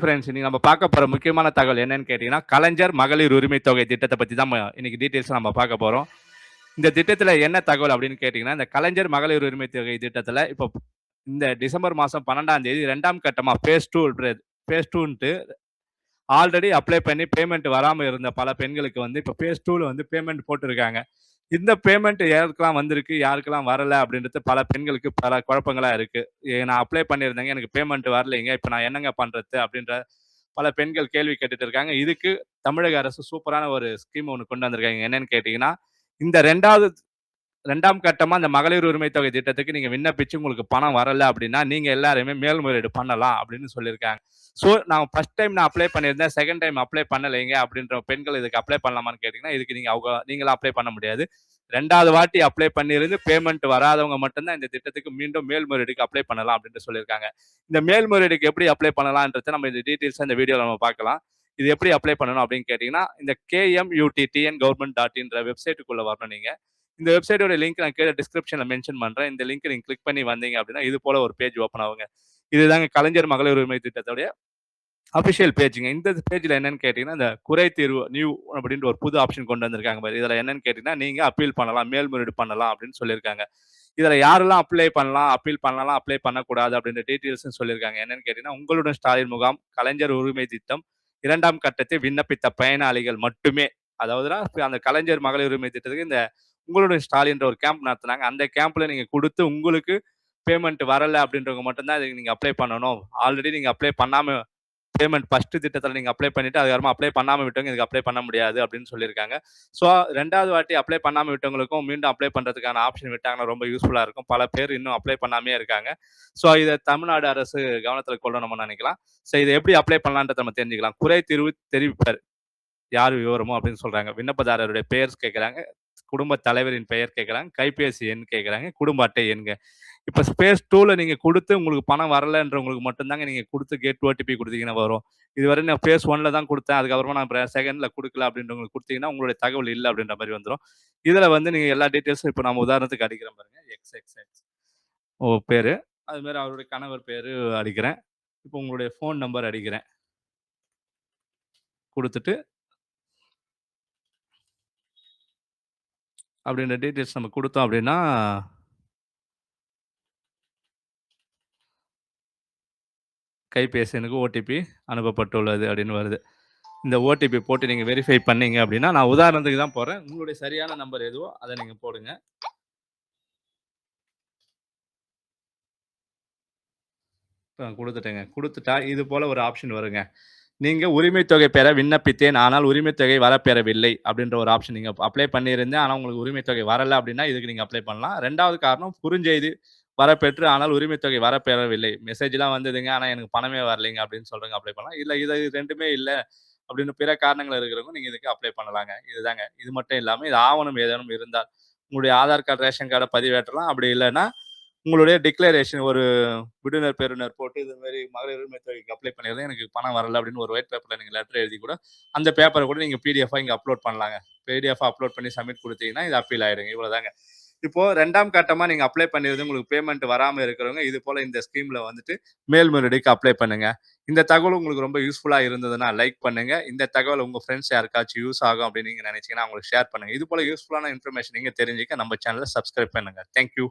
Friends இன்னைக்கு நம்ம பார்க்க போகிற முக்கியமான தகவல் என்னன்னு கேட்டிங்கன்னா கலைஞர் மகளிர் உரிமை தொகை திட்டத்தை பற்றி தான் இன்னைக்கு டீட்டெயில்ஸ் நம்ம பார்க்க போகிறோம் இந்த திட்டத்தில் என்ன தகவல் அப்படின்னு கேட்டிங்கன்னா இந்த கலைஞர் மகளிர் உரிமை தொகை திட்டத்தில் இப்போ இந்த டிசம்பர் மாதம் பன்னெண்டாம் தேதி ரெண்டாம் கட்டமாக ஃபேஸ் டூ ஃபேஸ் டூன்ட்டு ஆல்ரெடி அப்ளை பண்ணி பேமெண்ட் வராமல் இருந்த பல பெண்களுக்கு வந்து இப்போ ஃபேஸ் டூவில் வந்து பேமெண்ட் போட்டிருக்காங்க. இந்த பேமெண்ட் யாருக்கெல்லாம் வந்திருக்கு யாருக்கெல்லாம் வரல அப்படின்றது பல பெண்களுக்கு பல குழப்பங்களா இருக்கு. நான் அப்ளை பண்ணியிருந்தேங்க எனக்கு பேமெண்ட் வரலைங்க இப்போ நான் என்னங்க பண்றது அப்படின்ற பல பெண்கள் கேள்வி கேட்டுட்டு இருக்காங்க. இதுக்கு தமிழக அரசு சூப்பரான ஒரு ஸ்கீம் ஒன்று கொண்டு வந்திருக்காங்க. என்னன்னு கேட்டீங்கன்னா இந்த ரெண்டாவது ரெண்டாம் கட்டமா அந்த மகளிர் உரிமை தொகை திட்டத்துக்கு நீங்க விண்ணப்பிச்சு உங்களுக்கு பணம் வரல அப்படின்னா நீங்க எல்லாருமே மேல்முறையீடு பண்ணலாம் அப்படின்னு சொல்லியிருக்காங்க. ஸோ நான் ஃபர்ஸ்ட் டைம் நான் அப்ளை பண்ணியிருந்தேன். செகண்ட் டைம் அப்ளை பண்ணலைங்க அப்படின்ற பெண்கள் இதுக்கு அப்ளை பண்ணலாமான்னு கேட்டீங்கன்னா இதுக்கு நீங்க அவங்க நீங்களும் அப்ளை பண்ண முடியாது. ரெண்டாவது வாட்டி அப்ளை பண்ணியிருந்து பேமெண்ட் வராதவங்க மட்டும்தான் இந்த திட்டத்துக்கு மீண்டும் மேல்முறையீடுக்கு அப்ளை பண்ணலாம் அப்படின்னு சொல்லியிருக்காங்க. இந்த மேல்முறையீடுக்கு எப்படி அப்ளை பண்ணலான்றத நம்ம இந்த டீட்டெயில்ஸ் இந்த வீடியோவில் நம்ம பார்க்கலாம். இது எப்படி அப்ளை பண்ணணும் அப்படின்னு கேட்டிங்கன்னா இந்த கேஎம்யூடிடிஎன் கவர்மெண்ட் டாட் இன்ற வெப்சைட்டுக்குள்ளே வரணும் நீங்கள் இந்த வெப்சைட்டோட லிங்க் நான் கீழே டிஸ்கிரிப்ஷனில் மென்ஷன் பண்ணுறேன் இந்த லிங்க் நீங்கள் கிளிக் பண்ணி வந்தீங்க அப்படின்னா இது போல ஒரு பேஜ் ஓப்பன் ஆகுங்க. இதுதாங்க கலைஞர் மகளிர் உரிமை திட்டத்துடைய அஃபிஷியல் பேஜுங்க இந்த பேஜில் என்னன்னு கேட்டிங்கன்னா இந்த குறை தீர்வு நியூ அப்படின்ற ஒரு புது ஆப்ஷன் கொண்டு வந்திருக்காங்க பாரு. இதில் என்னன்னு கேட்டிங்கன்னா நீங்கள் அப்பீல் பண்ணலாம் மேல்முறையீடு பண்ணலாம் அப்படின்னு சொல்லியிருக்காங்க. இதில் யாரெல்லாம் அப்ளை பண்ணலாம் அப்பீல் பண்ணலாம் அப்ளை பண்ணக்கூடாது அப்படின்ற டீட்டெயில்ஸும் சொல்லியிருக்காங்க. என்னன்னு கேட்டிங்கன்னா உங்களுடன் ஸ்டாலின் முகாம் கலைஞர் உரிமை திட்டம் இரண்டாம் கட்டத்தை விண்ணப்பித்த பயனாளிகள் மட்டுமே. அதாவதுனா அந்த கலைஞர் மகளிர் உரிமை திட்டத்துக்கு இந்த உங்களுடைய ஸ்டாலின்ற ஒரு கேம்ப் நடத்துனாங்க. அந்த கேம்ப்ல நீங்க கொடுத்து உங்களுக்கு பேமெண்ட் வரல அப்படின்றவங்க மட்டும்தான் இதுக்கு நீங்க அப்ளை பண்ணணும். ஆல்ரெடி நீங்க அப்ளை பண்ணாம பேமெண்ட் ஃபர்ஸ்ட் திட்டத்தில் நீங்கள் அப்ளை பண்ணிட்டு அதுக்கப்புறமா அப்ளை பண்ணாமல் விட்டவங்க இதுக்கு அப்ளை பண்ண முடியாது அப்படின்னு சொல்லியிருக்காங்க. ஸோ ரெண்டாவது வாட்டி அப்ளை பண்ணாமல் விட்டவங்களுக்கும் மீண்டும் அப்ளை பண்ணுறதுக்கான ஆப்ஷன் விட்டாங்கன்னா ரொம்ப யூஸ்ஃபுல்லாக இருக்கும். பல பேர் இன்னும் அப்ளை பண்ணாமே இருக்காங்க. ஸோ இதை தமிழ்நாடு அரசு கவனத்தில் கொள்ளணும்னு நினைக்கலாம். ஸோ இதை எப்படி அப்ளை பண்ணலான்றத நம்ம தெரிஞ்சுக்கலாம். குறை தீர்வு தெரிவிப்பார். யார் விவரமோ அப்படின்னு சொல்கிறாங்க விண்ணப்பதாரருடைய பேர்ஸ் கேட்குறாங்க குடும்ப தலைவரின் பெயர் கேட்குறாங்க கைபேசி எண் கேட்குறாங்க குடும்ப அட்டை எண்க. இப்போ ஸ்பேஸ் டூவில் நீங்கள் கொடுத்து உங்களுக்கு பணம் வரலன்றவங்களுக்கு மட்டும்தாங்க நீங்கள் கொடுத்து கேட் ஓடிபி கொடுத்தீங்கன்னா வரும். இதுவரை நான் ஃபேஸ் ஒன்ல தான் கொடுத்தேன். அதுக்கப்புறமா நான் செகண்டில் கொடுக்கல அப்படின்றவங்களுக்கு கொடுத்தீங்கன்னா உங்களுடைய தகவல் இல்லை அப்படின்ற மாதிரி வந்துடும் இதில் வந்து நீங்கள் எல்லா டீட்டெயில்ஸும் இப்போ நம்ம உதாரணத்துக்கு அடிக்கிறேன் பாருங்க. எக்ஸ் எக்ஸ் எக்ஸ் ஓ பேர். அதுமாரி அவருடைய கணவர் பேர் அடிக்கிறேன். இப்போ உங்களுடைய ஃபோன் நம்பர் அடிக்கிறேன். கொடுத்துட்டு அப்படின்ற டீட்டெயில்ஸ் நம்ம கொடுத்தோம் அப்படின்னா கைபேசி எனக்கு ஓடிபி அனுப்பப்பட்டுள்ளது அப்படின்னு வருது. இந்த ஓடிபி போட்டு நீங்கள் வெரிஃபை பண்ணீங்க அப்படின்னா நான் உதாரணத்துக்கு தான் போகிறேன் உங்களுடைய சரியான நம்பர் எதுவோ அதை நீங்கள் போடுங்க. கொடுத்துட்டேங்க. கொடுத்துட்டா இது போல் ஒரு ஆப்ஷன் வருங்க. நீங்க உரிமை தொகை பெற விண்ணப்பித்தேன் ஆனால் உரிமை தொகை வரப்பெறவில்லை அப்படின்ற ஒரு ஆப்ஷன் நீங்க அப்ளை பண்ணியிருந்தேன். ஆனால் உங்களுக்கு உரிமை தொகை வரல அப்படின்னா இதுக்கு நீங்க அப்ளை பண்ணலாம். ரெண்டாவது காரணம் குறுஞ்செய்தி வரப்பெற்று ஆனால் உரிமை தொகை வரப்பெறவில்லை. மெசேஜ்லாம் வந்ததுங்க. ஆனால் எனக்கு பணமே வரலைங்க அப்படின்னு சொல்றவங்க அப்ளை பண்ணலாம். இல்லை இது ரெண்டுமே இல்லை அப்படின்னு பிற காரணங்கள் இருக்கிறவங்க நீங்க இதுக்கு அப்ளை பண்ணலாங்க. இதுதாங்க. இது மட்டும் இல்லாமல் இது ஆவணம் ஏதேனும் இருந்தால் உங்களுடைய ஆதார் கார்டு ரேஷன் கார்டை பதிவேற்றலாம். அப்படி இல்லைன்னா உங்களுடைய டிக்ளரேஷன் ஒரு விடுனர் பெறுநர் போட்டு இது மாதிரி மகளிர் உரிமை தொகைக்கு அப்ளை பண்ணியிருந்தேன். எனக்கு பணம் வரல அப்படின்னு ஒரு ஒயிட் பேப்பரில் நீங்கள் லெட்டர் எழுதி கூட அந்த பேப்பரை கூட நீங்கள் பிடிஎஃபாக இங்கே அப்லோட் பண்ணலாங்க. பிடிஎஃபாக அப்லோட் பண்ணி சப்மிட் கொடுத்தீங்கன்னா இது அப்பீல் ஆயிடுங்க. இவ்வளோதாங்க இப்போ ரெண்டாம் கட்டமாக நீங்கள் அப்ளை பண்ணியிருந்து உங்களுக்கு பேமெண்ட் வராமல் இருக்கிறவங்க இது போல் இந்த ஸ்கீமில் வந்துட்டு மேல்முறையீடுக்கு அப்ளை பண்ணுங்க. இந்த தகவல் உங்களுக்கு ரொம்ப யூஸ்ஃபுல்லாக இருந்ததுன்னா லைக் பண்ணுங்க. இந்த தகவல் உங்கள் ஃப்ரெண்ட்ஸ் யாருக்காச்சும் யூஸ் ஆகும் அப்படின்னு நீங்கள் நினைச்சீங்கன்னா அவங்களுக்கு ஷேர் பண்ணுங்க. இது போல யூஸ்ஃபுல்லான இன்ஃபர்மேஷன் நீங்கள் தெரிஞ்சுக்க நம்ம சேனலை சப்ஸ்கிரைப் பண்ணுங்க. தேங்க்யூ